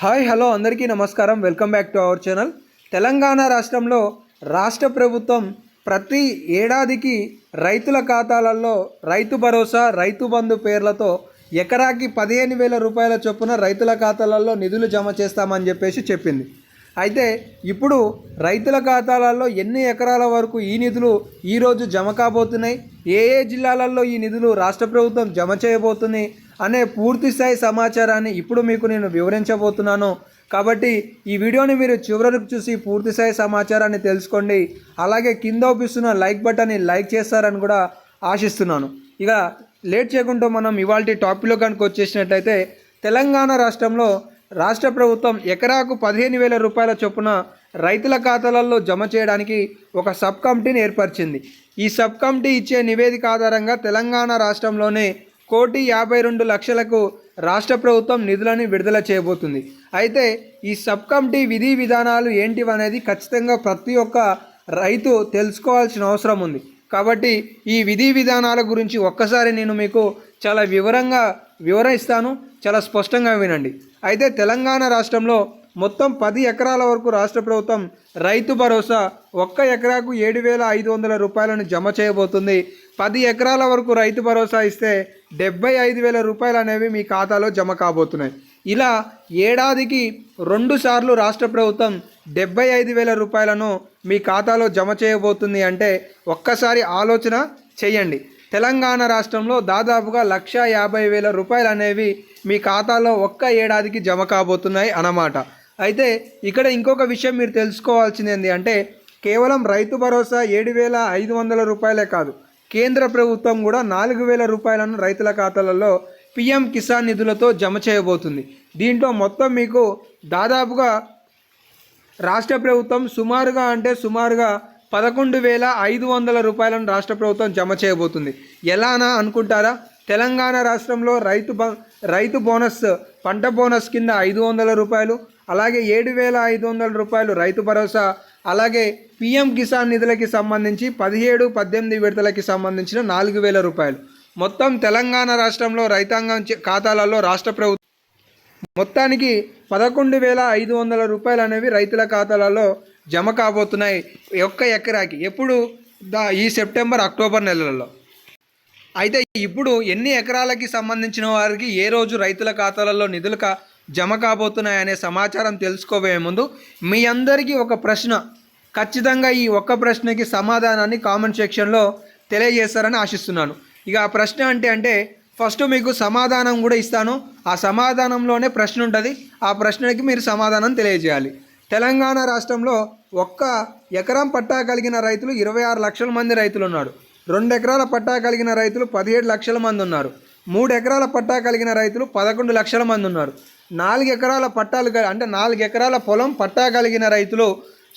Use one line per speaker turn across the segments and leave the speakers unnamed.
Hi hello అందరికీ నమస్కారం. Welcome back to our channel. Telangana రాష్ట్రంలో రాష్ట్ర ప్రభుత్వం ప్రతి ఏడాదికి రైతుల ఖాతాలలో రైతు భరోసా రైతు బంధు పేర్లతో ఎకరాకి పదిహేను వేల రూపాయల చొప్పున రైతుల ఖాతాలలో నిధులు జమ చేస్తామని చెప్పేసి చెప్పింది. అయితే ఇప్పుడు రైతుల ఖాతాలలో ఎన్ని ఎకరాల వరకు ఈ నిధులు ఈరోజు జమ కాబోతున్నాయి? ఏ ఏ జిల్లాలలో ఈ నిధులు రాష్ట్ర ప్రభుత్వం జమ చేయబోతుంది? అనే పూర్తి స్థాయి సమాచారాన్ని ఇప్పుడు మీకు నేను వివరించబోతున్నాను. కాబట్టి ఈ వీడియోని మీరు చివరకు చూసి పూర్తి స్థాయి సమాచారాన్ని తెలుసుకోండి. అలాగే కింద ఒప్పిస్తున్న లైక్ బటన్ని లైక్ చేస్తారని కూడా ఆశిస్తున్నాను. ఇక లేట్ చేయకుండా మనం ఇవాళ టాపిక్లో కనుక వచ్చేసినట్లయితే తెలంగాణ రాష్ట్రంలో రాష్ట్ర ప్రభుత్వం ఎకరాకు పదిహేను వేల రూపాయల చొప్పున రైతుల ఖాతాలలో జమ చేయడానికి ఒక సబ్ కమిటీని ఏర్పరిచింది. ఈ సబ్ కమిటీ ఇచ్చే నివేదిక ఆధారంగా తెలంగాణ రాష్ట్రంలోనే కోటి యాభై రెండు లక్షలకు రాష్ట్ర ప్రభుత్వం నిధులను విడుదల చేయబోతుంది. అయితే ఈ సబ్ కమిటీ విధి విధానాలు ఏంటివనేది ఖచ్చితంగా ప్రతి ఒక్క రైతు తెలుసుకోవాల్సిన అవసరం ఉంది. కాబట్టి ఈ విధి విధానాల గురించి ఒక్కసారి నేను మీకు చాలా వివరంగా వివరిస్తాను. చాలా స్పష్టంగా వినండి. అయితే తెలంగాణ రాష్ట్రంలో మొత్తం పది ఎకరాల వరకు రాష్ట్ర ప్రభుత్వం రైతు భరోసా ఒక్క ఎకరాకు ఏడు వేల ఐదు వందల రూపాయలను జమ చేయబోతుంది. పది ఎకరాల వరకు రైతు భరోసా ఇస్తే డెబ్బై ఐదు వేల రూపాయలు అనేవి మీ ఖాతాలో జమ కాబోతున్నాయి. ఇలా ఏడాదికి రెండు సార్లు రాష్ట్ర ప్రభుత్వం డెబ్బై ఐదు వేల రూపాయలను మీ ఖాతాలో జమ చేయబోతుంది అంటే ఒక్కసారి ఆలోచన చేయండి. తెలంగాణ రాష్ట్రంలో దాదాపుగా లక్ష యాభై వేల రూపాయలు అనేవి మీ ఖాతాలో ఒక్క ఏడాదికి జమ కాబోతున్నాయి అన్నమాట. అయితే ఇక్కడ ఇంకొక విషయం మీరు తెలుసుకోవాల్సింది ఏంటి అంటే కేవలం రైతు భరోసా ఏడు వేల ఐదు వందల రూపాయలే కాదు. కేంద్ర ప్రభుత్వం కూడా నాలుగు వేల రూపాయలను రైతుల ఖాతాలలో పిఎం కిసాన్ నిధులతో జమ చేయబోతుంది. దీంట్లో మొత్తం మీకు దాదాపుగా రాష్ట్ర ప్రభుత్వం సుమారుగా అంటే సుమారుగా పదకొండు వేల ఐదు వందల రూపాయలను రాష్ట్ర ప్రభుత్వం జమ చేయబోతుంది. ఎలానా అనుకుంటారా? తెలంగాణ రాష్ట్రంలో రైతు బ రైతు బోనస్ పంట బోనస్ కింద ఐదు వందల రూపాయలు అలాగే ఏడు వేల ఐదు వందల రూపాయలు రైతు భరోసా అలాగే పిఎం కిసాన్ నిధులకి సంబంధించి పదిహేడు పద్దెనిమిది విడతలకి సంబంధించిన నాలుగు వేల రూపాయలు. మొత్తం తెలంగాణ రాష్ట్రంలో రైతాంగం ఖాతాలలో రాష్ట్ర ప్రభుత్వం మొత్తానికి పదకొండు వేల ఐదు వందల రూపాయలు అనేవి రైతుల ఖాతాలలో జమ కాబోతున్నాయి ఒక్క ఎకరాకి. ఎప్పుడు? దా ఈ సెప్టెంబర్ అక్టోబర్ నెలలలో. అయితే ఇప్పుడు ఎన్ని ఎకరాలకి సంబంధించిన వారికి ఏ రోజు రైతుల ఖాతాలలో నిధులు కా జమ కాబోతున్నాయనే సమాచారం తెలుసుకోబోయే ముందు మీ అందరికీ ఒక ప్రశ్న. ఖచ్చితంగా ఈ ఒక్క ప్రశ్నకి సమాధానాన్ని కామెంట్ సెక్షన్లో తెలియజేస్తారని ఆశిస్తున్నాను. ఇక ఆ ప్రశ్న అంటే అంటే ఫస్ట్ మీకు సమాధానం కూడా ఇస్తాను. ఆ సమాధానంలోనే ప్రశ్న ఉంటుంది. ఆ ప్రశ్నకి మీరు సమాధానం తెలియజేయాలి. తెలంగాణ రాష్ట్రంలో ఒక్క ఎకరం పట్టా కలిగిన రైతులు ఇరవై ఆరు లక్షల మంది రైతులు ఉన్నారు. రెండు ఎకరాల పట్టా కలిగిన రైతులు పదిహేడు లక్షల మంది ఉన్నారు. మూడు ఎకరాల పట్టా కలిగిన రైతులు పదకొండు లక్షల మంది ఉన్నారు. నాలుగు ఎకరాల పట్టాలు అంటే నాలుగు ఎకరాల పొలం పట్టా కలిగిన రైతులు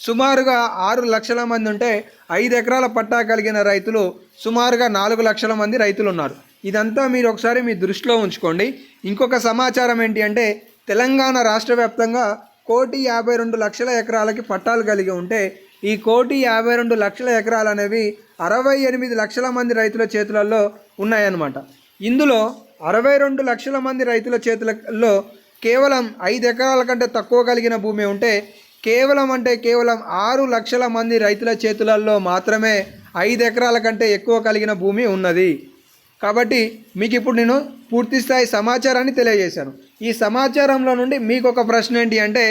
సుమారుగా ఆరు లక్షల మంది ఉంటే ఐదు ఎకరాల పట్టా కలిగిన రైతులు సుమారుగా నాలుగు లక్షల మంది రైతులు ఉన్నారు ఇదంతా మీరు ఒకసారి మీ దృష్టిలో ఉంచుకోండి. ఇంకొక సమాచారం ఏంటి అంటే తెలంగాణ రాష్ట్ర వ్యాప్తంగా కోటి యాభై రెండు లక్షల ఎకరాలకి పట్టాలు కలిగి ఉంటే ఈ కోటి యాభై రెండు లక్షల ఎకరాలు అనేవి అరవై ఎనిమిది లక్షల మంది రైతుల చేతులలో ఉన్నాయన్నమాట. ఇందులో అరవై రెండు లక్షల మంది రైతుల చేతులలో కేవలం ఐదు ఎకరాల కంటే తక్కువ కలిగిన భూమి ఉంటే కేవలం అంటే కేవలం ఆరు లక్షల మంది రైతుల చేతులలో మాత్రమే ఐదు ఎకరాల కంటే ఎక్కువ కలిగిన భూమి ఉన్నది. కాబట్టి మీకు ఇప్పుడు నేను పూర్తిస్థాయి సమాచారాన్ని తెలియజేశాను. ఈ సమాచారంలో నుండి మీకు ఒక ప్రశ్న ఏంటి అంటే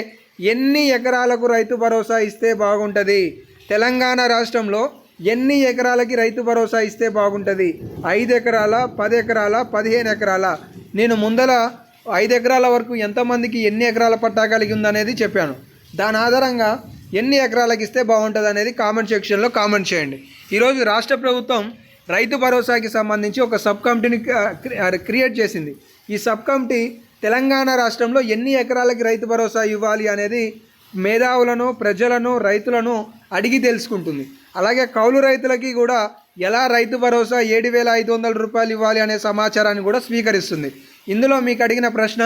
ఎన్ని ఎకరాలకు రైతు భరోసా ఇస్తే బాగుంటుంది? తెలంగాణ రాష్ట్రంలో ఎన్ని ఎకరాలకి రైతు భరోసా ఇస్తే బాగుంటుంది? ఐదు ఎకరాల పది ఎకరాల పదిహేను ఎకరాల? నేను ముందల ఐదు ఎకరాల వరకు ఎంతమందికి ఎన్ని ఎకరాల పట్టా కలిగి ఉందనేది చెప్పాను. దాని ఆధారంగా ఎన్ని ఎకరాలకు ఇస్తే బాగుంటుంది అనేది కామెంట్ సెక్షన్లో కామెంట్ చేయండి. ఈరోజు రాష్ట్ర ప్రభుత్వం రైతు భరోసాకి సంబంధించి ఒక సబ్ కమిటీని క్రియేట్ చేసింది. ఈ సబ్ కమిటీ తెలంగాణ రాష్ట్రంలో ఎన్ని ఎకరాలకి రైతు భరోసా ఇవ్వాలి అనేది మేధావులను ప్రజలను రైతులను అడిగి తెలుసుకుంటుంది. అలాగే కౌలు రైతులకి కూడా ఎలా రైతు భరోసా ఏడు వేల ఐదు వందల రూపాయలు ఇవ్వాలి అనే సమాచారాన్ని కూడా స్వీకరిస్తుంది. ఇందులో మీకు అడిగిన ప్రశ్న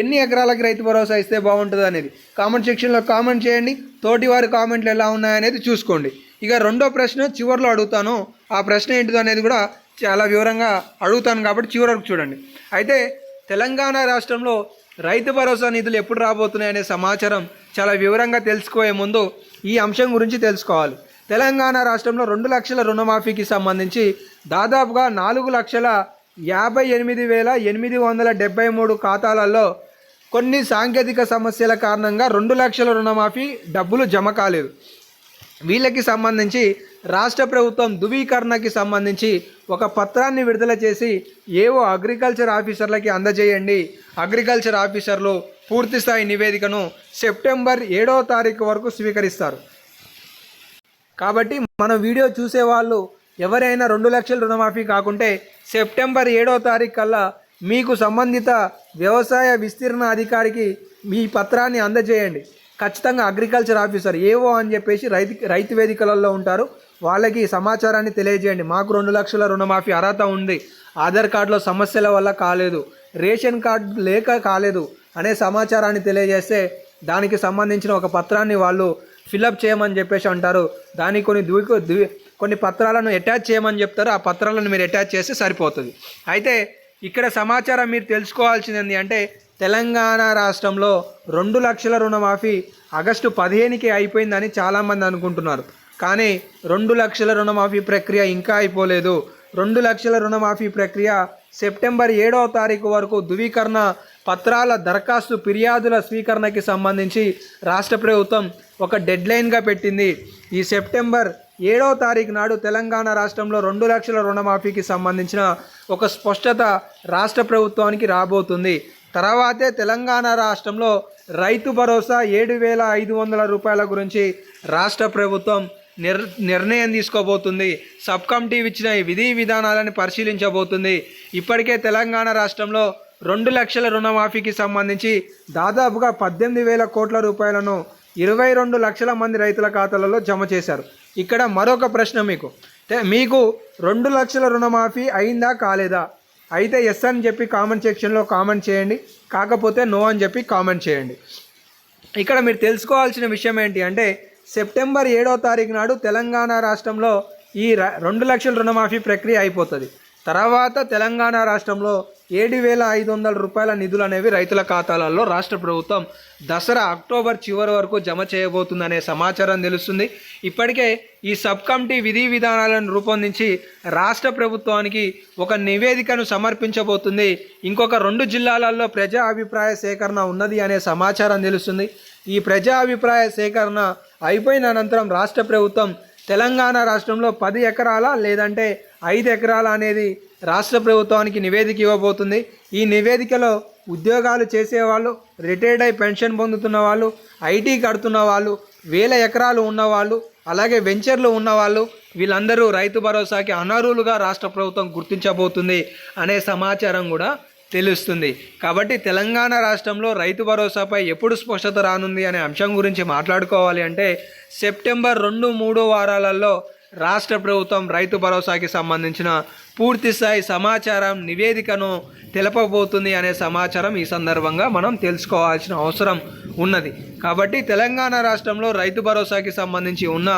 ఎన్ని ఎకరాలకు రైతు భరోసా ఇస్తే బాగుంటుంది అనేది? కామెంట్ సెక్షన్లో కామెంట్ చేయండి. తోటి వారి కామెంట్లు ఎలా ఉన్నాయనేది చూసుకోండి. ఇక రెండో ప్రశ్న చివరిలో అడుగుతాను. ఆ ప్రశ్న ఏంటిదో అనేది కూడా చాలా వివరంగా అడుగుతాను కాబట్టి చివరి వరకు చూడండి. అయితే తెలంగాణ రాష్ట్రంలో రైతు భరోసా నిధులు ఎప్పుడు రాబోతున్నాయనే సమాచారం చాలా వివరంగా తెలుసుకోయే ముందు ఈ అంశం గురించి తెలుసుకోవాలి. తెలంగాణ రాష్ట్రంలో రెండు లక్షల రుణమాఫీకి సంబంధించి దాదాపుగా నాలుగు లక్షల యాభై ఎనిమిది వేల ఎనిమిది వందల డెబ్బై మూడు ఖాతాలలో కొన్ని సాంకేతిక సమస్యల కారణంగా రెండు లక్షల రుణమాఫీ డబ్బులు జమ కాలేదు. వీళ్ళకి సంబంధించి రాష్ట్ర ప్రభుత్వం ధృవీకరణకి సంబంధించి ఒక పత్రాన్ని విడుదల చేసి ఏవో అగ్రికల్చర్ ఆఫీసర్లకి అందజేయండి. అగ్రికల్చర్ ఆఫీసర్లు పూర్తిస్థాయి నివేదికను సెప్టెంబర్ ఏడవ తారీఖు వరకు స్వీకరిస్తారు. కాబట్టి మన వీడియో చూసే వాళ్ళు ఎవరైనా రెండు లక్షల రుణమాఫీ కాకుంటే సెప్టెంబర్ ఏడో తారీఖు కల్లా మీకు సంబంధిత వ్యవసాయ విస్తీర్ణ అధికారికి మీ పత్రాన్ని అందజేయండి. ఖచ్చితంగా అగ్రికల్చర్ ఆఫీసర్ ఏవో అని చెప్పేసి రైతు రైతు వేదికలలో ఉంటారు. వాళ్ళకి సమాచారాన్ని తెలియజేయండి. మాకు రెండు లక్షల రుణమాఫీ అర్హత ఉంది. ఆధార్ కార్డులో సమస్యల వల్ల కాలేదు. రేషన్ కార్డు లేక కాలేదు అనే సమాచారాన్ని తెలియజేస్తే దానికి సంబంధించిన ఒక పత్రాన్ని వాళ్ళు ఫిలప్ చేయమని చెప్పేసి అంటారు. దానికి కొన్ని ద్వి కొన్ని పత్రాలను అటాచ్ చేయమని చెప్తారు. ఆ పత్రాలను మీరు అటాచ్ చేస్తే సరిపోతుంది. అయితే ఇక్కడ సమాచారం మీరు తెలుసుకోవాల్సింది ఏంటి అంటే తెలంగాణ రాష్ట్రంలో రెండు లక్షల రుణమాఫీ ఆగస్టు పదిహేనుకి అయిపోయిందని చాలామంది అనుకుంటున్నారు. కానీ రెండు లక్షల రుణమాఫీ ప్రక్రియ ఇంకా అయిపోలేదు. రెండు లక్షల రుణమాఫీ ప్రక్రియ సెప్టెంబర్ ఏడవ తారీఖు వరకు ధృవీకరణ పత్రాల దరఖాస్తు ఫిర్యాదుల స్వీకరణకి సంబంధించి రాష్ట్ర ప్రభుత్వం ఒక డెడ్లైన్గా పెట్టింది. ఈ సెప్టెంబర్ ఏడవ తారీఖు నాడు తెలంగాణ రాష్ట్రంలో రెండు లక్షల రుణమాఫీకి సంబంధించిన ఒక స్పష్టత రాష్ట్ర ప్రభుత్వానికి రాబోతుంది. తర్వాతే తెలంగాణ రాష్ట్రంలో రైతు భరోసా ఏడు వేల ఐదు వందల రూపాయల గురించి రాష్ట్ర ప్రభుత్వం నిర్ నిర్ణయం తీసుకోబోతుంది. సబ్ కమిటీ ఇచ్చిన విధి విధానాలను పరిశీలించబోతుంది. ఇప్పటికే తెలంగాణ రాష్ట్రంలో రెండు లక్షల రుణమాఫీకి సంబంధించి దాదాపుగా పద్దెనిమిది వేల కోట్ల రూపాయలను ఇరవై రెండు లక్షల మంది రైతుల ఖాతాలలో జమ చేశారు. ఇక్కడ మరొక ప్రశ్న మీకు. మీకు రెండు లక్షల రుణమాఫీ అయిందా కాలేదా? అయితే ఎస్ అని చెప్పి కామెంట్ సెక్షన్లో కామెంట్ చేయండి. కాకపోతే నో అని చెప్పి కామెంట్ చేయండి. ఇక్కడ మీరు తెలుసుకోవాల్సిన విషయం ఏంటి అంటే సెప్టెంబర్ ఏడో తారీఖు నాడు తెలంగాణ రాష్ట్రంలో ఈ ర- రెండు లక్షల రుణమాఫీ ప్రక్రియ అయిపోతుంది. తర్వాత తెలంగాణ రాష్ట్రంలో ఏడు వేల ఐదు వందల రూపాయల నిధులు అనేవి రైతుల ఖాతాలలో రాష్ట్ర ప్రభుత్వం దసరా అక్టోబర్ చివరి వరకు జమ చేయబోతుందనే సమాచారం తెలుస్తుంది. ఇప్పటికే ఈ సబ్ కమిటీ విధి విధానాలను రూపొందించి రాష్ట్ర ప్రభుత్వానికి ఒక నివేదికను సమర్పించబోతుంది. ఇంకొక రెండు జిల్లాలలో ప్రజా అభిప్రాయ సేకరణ ఉన్నది అనే సమాచారం తెలుస్తుంది. ఈ ప్రజా అభిప్రాయ సేకరణ అయిపోయిన అనంతరం రాష్ట్ర ప్రభుత్వం తెలంగాణ రాష్ట్రంలో పది ఎకరాల లేదంటే ఐదు ఎకరాల అనేది రాష్ట్ర ప్రభుత్వానికి నివేదిక ఇవ్వబోతుంది. ఈ నివేదికలో ఉద్యోగాలు చేసేవాళ్ళు రిటైర్డ్ అయి పెన్షన్ పొందుతున్న వాళ్ళు ఐటీ కడుతున్న వాళ్ళు వేల ఎకరాలు ఉన్నవాళ్ళు అలాగే వెంచర్లు ఉన్నవాళ్ళు వీళ్ళందరూ రైతు భరోసాకి అనర్హులుగా రాష్ట్ర ప్రభుత్వం గుర్తించబోతుంది అనే సమాచారం కూడా తెలుస్తుంది. కాబట్టి తెలంగాణ రాష్ట్రంలో రైతు భరోసాపై ఎప్పుడు స్పష్టత రానుంది అనే అంశం గురించి మాట్లాడుకోవాలి అంటే సెప్టెంబర్ రెండు మూడు వారాలలో రాష్ట్ర ప్రభుత్వం రైతు భరోసాకి సంబంధించిన పూర్తి స్థాయి సమాచారం నివేదికను తెలపబోతుంది అనే సమాచారం ఈ సందర్భంగా మనం తెలుసుకోవాల్సిన అవసరం ఉన్నది. కాబట్టి తెలంగాణ రాష్ట్రంలో రైతు భరోసాకి సంబంధించి ఉన్న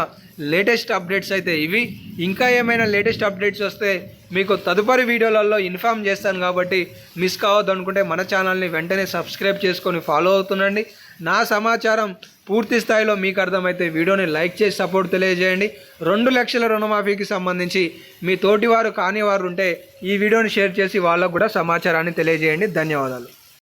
లేటెస్ట్ అప్డేట్స్ అయితే ఇవి. ఇంకా ఏమైనా లేటెస్ట్ అప్డేట్స్ వస్తే మీకు తదుపరి వీడియోలలో ఇన్ఫామ్ చేస్తాను కాబట్టి మిస్ కావద్దు అనుకుంటే మన ఛానల్ని వెంటనే సబ్స్క్రైబ్ చేసుకొని ఫాలో అవుతుండండి. నా సమాచారం పూర్తి స్థాయిలో మీకు అర్థమైతే వీడియోని లైక్ చేసి సపోర్ట్ తెలియజేయండి. రెండు లక్షల రుణమాఫీకి సంబంధించి మీ తోటివారు కానివారు ఉంటే ఈ వీడియోని షేర్ చేసి వాళ్ళకు కూడా సమాచారాన్ని తెలియజేయండి. ధన్యవాదాలు.